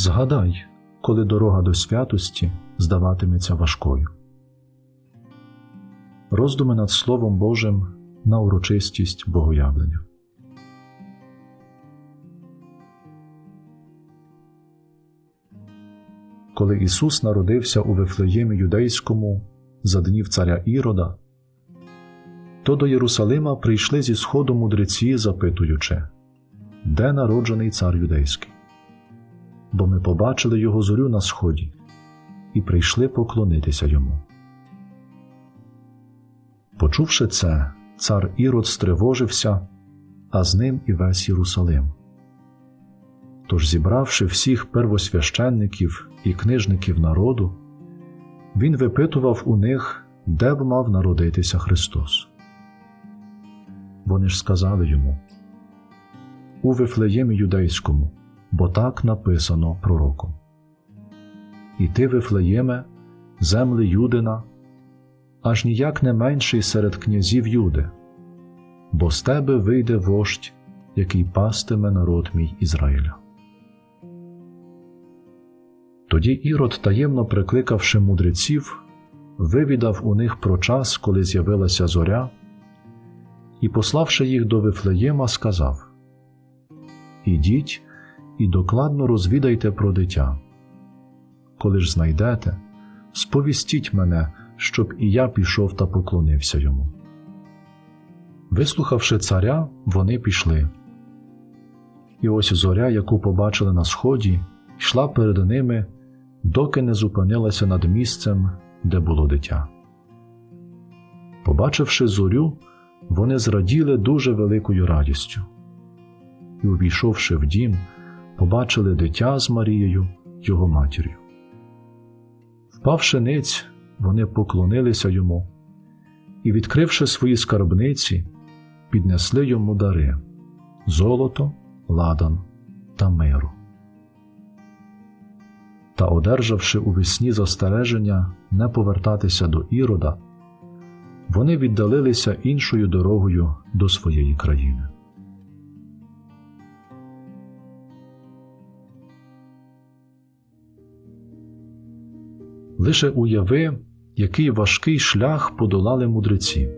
Згадай, коли дорога до святості здаватиметься важкою. Роздуми над Словом Божим на урочистість Богоявлення. Коли Ісус народився у Вифлеємі Юдейському за днів царя Ірода, то до Єрусалима прийшли зі сходу мудреці, запитуючи, де народжений цар юдейський? Бо ми побачили його зорю на сході і прийшли поклонитися йому. Почувши це, цар Ірод стривожився, а з ним і весь Єрусалим. Тож, зібравши всіх первосвященників і книжників народу, він випитував у них, де б мав народитися Христос. Вони ж сказали йому у Вифлеємі Юдейському, бо так написано пророком. І ти, Вифлеєме, земли Юдина, аж ніяк не менший серед князів Юди, бо з тебе вийде вождь, який пастиме народ мій Ізраїля. Тоді Ірод, таємно прикликавши мудреців, вивідав у них про час, коли з'явилася зоря, і, пославши їх до Вифлеєма, сказав Ідіть і докладно розвідайте про дитя. Коли ж знайдете, сповістіть мене, щоб і я пішов та поклонився йому. Вислухавши царя, вони пішли. І ось зоря, яку побачили на сході, йшла перед ними, доки не зупинилася над місцем, де було дитя. Побачивши зорю, вони зраділи дуже великою радістю. І, увійшовши в дім, побачили дитя з Марією, його матір'ю. Впавши ниць, вони поклонилися йому і, відкривши свої скарбниці, піднесли йому дари золото, ладан та миру. Та, одержавши у весні застереження не повертатися до Ірода, вони віддалилися іншою дорогою до своєї країни. Лише уяви, який важкий шлях подолали мудреці.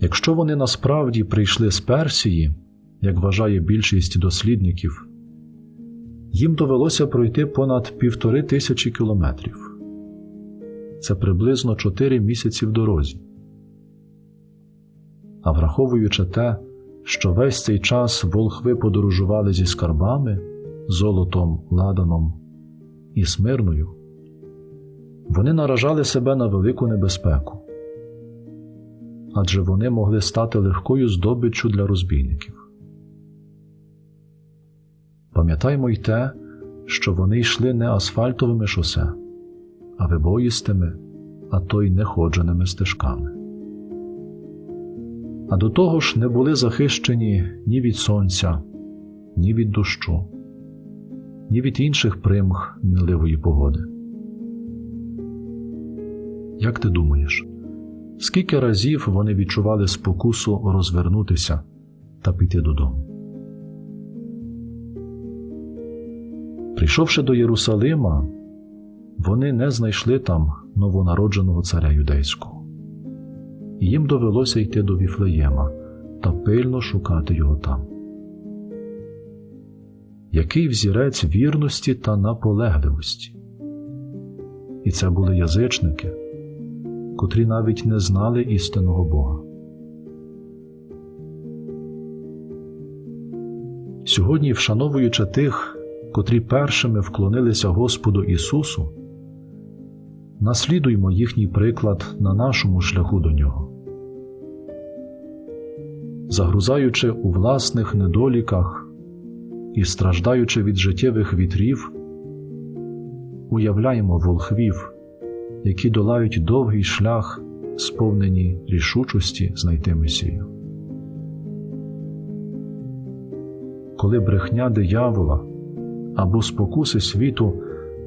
Якщо вони насправді прийшли з Персії, як вважає більшість дослідників, їм довелося пройти понад півтори тисячі кілометрів це приблизно чотири місяці в дорозі. А враховуючи те, що весь цей час волхви подорожували зі скарбами, золотом, ладаном і смирною, вони наражали себе на велику небезпеку, адже вони могли стати легкою здобиччю для розбійників. Пам'ятаймо й те, що вони йшли не асфальтовими шосе, а вибоїстими, а то й неходженими стежками. А до того ж не були захищені ні від сонця, ні від дощу, ні від інших примх мінливої погоди. Як ти думаєш, скільки разів вони відчували спокусу розвернутися та піти додому? Прийшовши до Єрусалима, вони не знайшли там новонародженого царя юдейського, їм довелося йти до Віфлеєма та пильно шукати його там. Який взірець вірності та наполегливості? І це були язичники, котрі навіть не знали істинного Бога. Сьогодні, вшановуючи тих, котрі першими вклонилися Господу Ісусу, наслідуймо їхній приклад на нашому шляху до Нього. Загрузаючи у власних недоліках і страждаючи від життєвих вітрів, уявляємо волхвів, які долають довгий шлях, сповнені рішучості знайти Месію. Коли брехня диявола або спокуси світу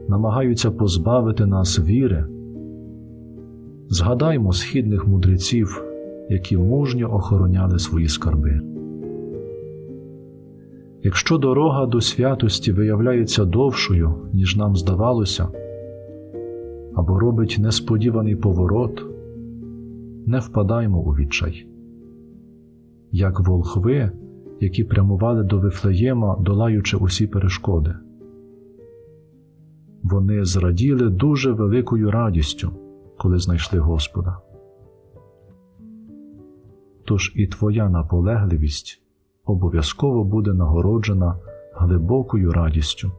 намагаються позбавити нас віри, згадаймо східних мудреців, які мужньо охороняли свої скарби. Якщо дорога до святості виявляється довшою, ніж нам здавалося, або робить несподіваний поворот, не впадаймо у відчай. Як волхви, які прямували до Вифлеєма, долаючи усі перешкоди. Вони зраділи дуже великою радістю, коли знайшли Господа. Тож і твоя наполегливість обов'язково буде нагороджена глибокою радістю,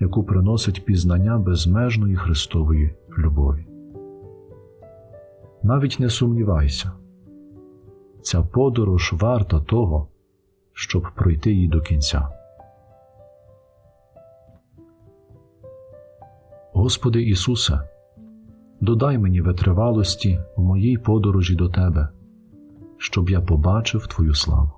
яку приносить пізнання безмежної Христової любові. Навіть не сумнівайся, ця подорож варта того, щоб пройти її до кінця. Господи Ісусе, додай мені витривалості в моїй подорожі до Тебе, щоб я побачив Твою славу.